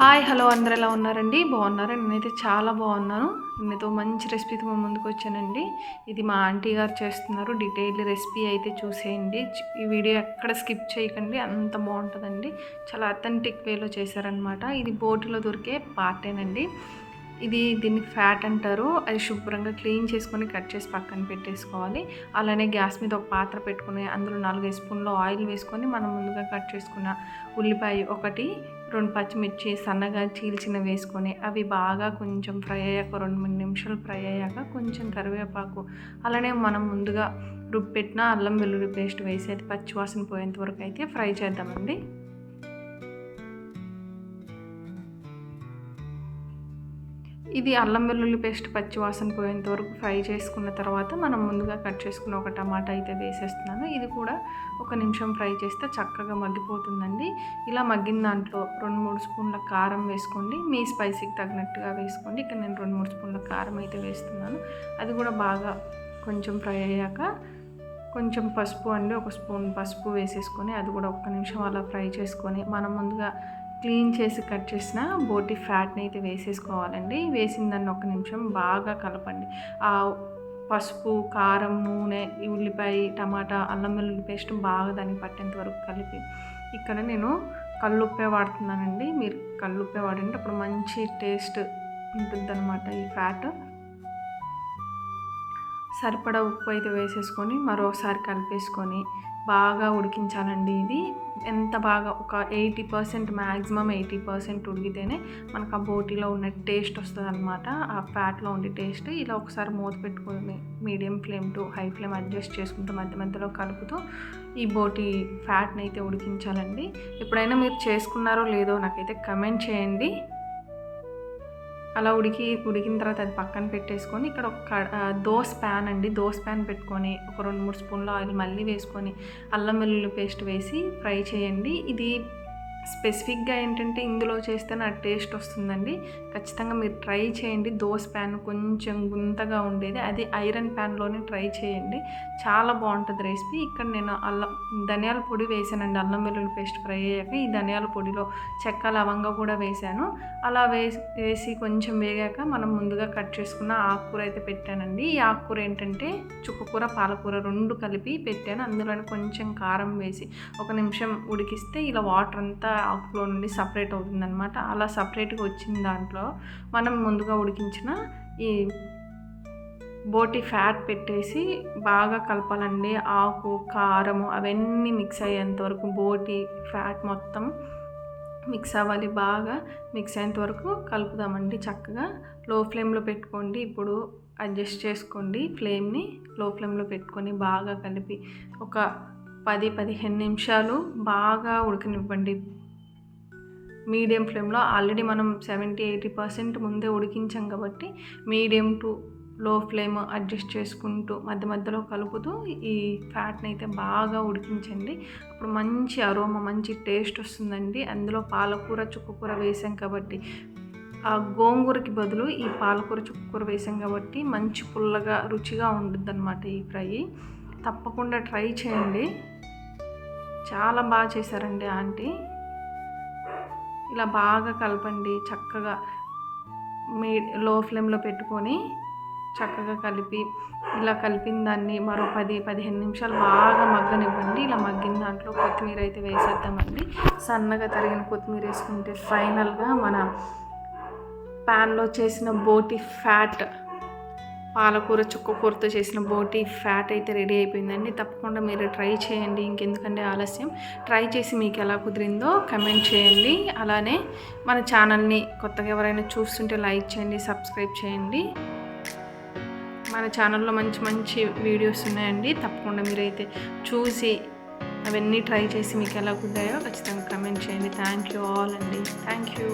Hi hello అందరు ఎలా ఉన్నారండి? బాగున్నారా? నేనైతే చాలా బాగున్నాను. నేనైతే మంచి రెసిపీతో ముందుకు వచ్చానండి. ఇది మా ఆంటీ గారు చేస్తున్నారు. డీటెయిల్ రెసిపీ అయితే చూసేయండి. ఈ వీడియో ఎక్కడ స్కిప్ చేయకండి. అంత బాగుంటుందండి. చాలా అథెంటిక్ వేలో చేశారనమాట ఇది బోటులో దొరికే పార్టేనండి ఇది దీన్ని ఫ్యాట్ అంటారు. అది శుభ్రంగా క్లీన్ చేసుకొని కట్ చేసి పక్కన పెట్టేసుకోవాలి. అలానే గ్యాస్ మీద ఒక పాత్ర పెట్టుకుని అందులో నాలుగైదు స్పూన్లు ఆయిల్ వేసుకొని మనం ముందుగా కట్ చేసుకున్న ఉల్లిపాయ ఒకటి రెండు పచ్చిమిర్చి సన్నగా చీల్చిన వేసుకొని అవి బాగా కొంచెం ఫ్రై అయ్యాక రెండు మూడు నిమిషాలు ఫ్రై అయ్యాక కొంచెం కరివేపాకు అలానే మనం ముందుగా రుబ్బెట్టిన అల్లం వెల్లుల్లి పేస్ట్ వేసి అది పచ్చివాసన పోయేంత వరకు అయితే ఫ్రై చేద్దామండి. ఇది అల్లం వెల్లుల్లి పేస్ట్ పచ్చివాసన పోయేంత వరకు ఫ్రై చేసుకున్న తర్వాత మనం ముందుగా కట్ చేసుకున్న ఒక టమాటా అయితే వేసేస్తున్నాను. ఇది కూడా ఒక నిమిషం ఫ్రై చేస్తే చక్కగా మగ్గిపోతుందండి. ఇలా మగ్గిన దాంట్లో రెండు మూడు స్పూన్ల కారం వేసుకోండి. మీ స్పైసీకి తగినట్టుగా వేసుకోండి. ఇక్కడ నేను రెండు మూడు స్పూన్ల కారం అయితే వేస్తున్నాను. అది కూడా బాగా కొంచెం ఫ్రై అయ్యాక కొంచెం పసుపు అండి. ఒక స్పూన్ పసుపు వేసేసుకొని అది కూడా ఒక్క నిమిషం అలా ఫ్రై చేసుకొని మనం ముందుగా క్లీన్ చేసి కట్ చేసిన బోటి ఫ్యాట్ని అయితే వేసేసుకోవాలండి. వేసిన దాన్ని ఒక నిమిషం బాగా కలపండి. ఆ పసుపు కారం నూనె ఉల్లిపాయ టమాటా అల్లం వెల్లుల్లి పేస్ట్ బాగా దానికి పట్టేంత వరకు కలిపి ఇక్కడ నేను కల్లుప్పే వాడుతున్నానండి. మీరు కల్లుప్పే వాడండి. అప్పుడు మంచి టేస్ట్ ఉంటుంది ఈ ఫ్యాట్. సరిపడా ఉప్పు అయితే వేసేసుకొని మరోసారి కలిపేసుకొని బాగా ఉడికించాలండి ఇది. ఎంత బాగా ఒక eighty percent maximum eighty percent ఉడికితేనే మనకు ఆ బోటీలో ఉన్న టేస్ట్ వస్తుంది అనమాట ఆ ఫ్యాట్లో ఉండే టేస్ట్ ఇలా ఒకసారి మూత పెట్టుకొని medium flame to high flame adjust చేసుకుంటూ మధ్య మధ్యలో కలుపుతూ ఈ బోటి ఫ్యాట్ని అయితే ఉడికించాలండి. ఎప్పుడైనా మీరు చేసుకున్నారో లేదో నాకైతే కమెంట్ చేయండి. అలా ఉడికి ఉడికిన తర్వాత అది పక్కన పెట్టేసుకొని ఇక్కడ ఒక క- దోస్ ప్యాన్ అండి. దోస్ ప్యాన్ పెట్టుకొని ఒక రెండు మూడు స్పూన్ల ఆయిల్ మళ్ళీ వేసుకొని అల్లం వెల్లుల్లి పేస్ట్ వేసి ఫ్రై చేయండి. ఇది స్పెసిఫిక్గా ఏంటంటే ఇందులో చేస్తే నా టేస్ట్ వస్తుందండి. ఖచ్చితంగా మీరు ట్రై చేయండి. దోస ప్యాన్ కొంచెం గుంతగా ఉండేది. అది ఐరన్ ప్యాన్లోనే ట్రై చేయండి. చాలా బాగుంటుంది రెసిపీ. ఇక్కడ నేను అల్లం ధనియాల పొడి వేసానండి. అల్లం వెల్లుల్లి పేస్ట్ ఫ్రై అయ్యాక ఈ ధనియాల పొడిలో చెక్క లవంగా కూడా వేసాను. అలా వేసి వేసి కొంచెం వేగాక మనం ముందుగా కట్ చేసుకున్న ఆకుకూర అయితే పెట్టానండి. ఈ ఆకుకూర ఏంటంటే చుక్కకూర పాలకూర రెండు కలిపి పెట్టాను. అందులోనే కొంచెం కారం వేసి ఒక నిమిషం ఉడికిస్తే ఇలా వాటర్ అంతా ఆకులో నుండి సపరేట్ అవుతుందన్నమాట. అలా సపరేట్గా వచ్చిన దాంట్లో మనం ముందుగా ఉడికించిన ఈ బోటి ఫ్యాట్ పెట్టేసి బాగా కలపాలండి. ఆకు కారము అవన్నీ మిక్స్ అయ్యేంత వరకు బోటి ఫ్యాట్ మొత్తం మిక్స్ అవ్వాలి. బాగా మిక్స్ అయ్యేంత వరకు కలుపుదామండి చక్కగా. లో ఫ్లేమ్లో పెట్టుకోండి. ఇప్పుడు అడ్జస్ట్ చేసుకోండి ఫ్లేమ్ని. లో ఫ్లేమ్లో పెట్టుకొని బాగా కలిపి ఒక పది పదిహేను నిమిషాలు బాగా ఉడకనివ్వండి. మీడియం ఫ్లేమ్లో ఆల్రెడీ మనం సెవెంటీ ఎయిటీ పర్సెంట్ ముందే ఉడికించాం కాబట్టి medium to low flame adjust చేసుకుంటూ మధ్య మధ్యలో కలుపుతూ ఈ ఫ్యాట్ని అయితే బాగా ఉడికించండి. అప్పుడు మంచి అరోమా మంచి టేస్ట్ వస్తుందండి. అందులో పాలకూర చుక్కకూర వేసాం కాబట్టి ఆ గోంగూరకి బదులు ఈ పాలకూర చుక్కకూర వేసాం కాబట్టి మంచి పుల్లగా రుచిగా ఉంటుంది అనమాట ఈ ఫ్రై. తప్పకుండా ట్రై చేయండి. చాలా బాగా చేశారండి ఆంటీ. ఇలా బాగా కలపండి చక్కగా. మీ లో ఫ్లేమ్లో పెట్టుకొని చక్కగా కలిపి ఇలా కలిపిన దాన్ని మరో పది పదిహేను నిమిషాలు బాగా మగ్గనివ్వండి. ఇలా మగ్గిన దాంట్లో కొత్తిమీర అయితే వేసేద్దామండి. సన్నగా తరిగిన కొత్తిమీర వేసుకుంటే ఫైనల్గా మన ప్యాన్లో చేసిన బోటి ఫ్యాట్ పాలకూర చుక్కకూరతో చేసిన బోటి ఫ్యాట్ అయితే రెడీ అయిపోయిందండి. తప్పకుండా మీరు ట్రై చేయండి. ఇంకెందుకంటే ఆలస్యం? ట్రై చేసి మీకు ఎలా కుదిరిందో కమెంట్ చేయండి. అలానే మన ఛానల్ని కొత్తగా ఎవరైనా చూస్తుంటే లైక్ చేయండి సబ్స్క్రైబ్ చేయండి. మన ఛానల్లో మంచి మంచి వీడియోస్ ఉన్నాయండి. తప్పకుండా మీరైతే చూసి అవన్నీ ట్రై చేసి మీకు ఎలా కుదిరాయో ఖచ్చితంగా కమెంట్ చేయండి. థ్యాంక్ యూ ఆల్ అండి. Thank you.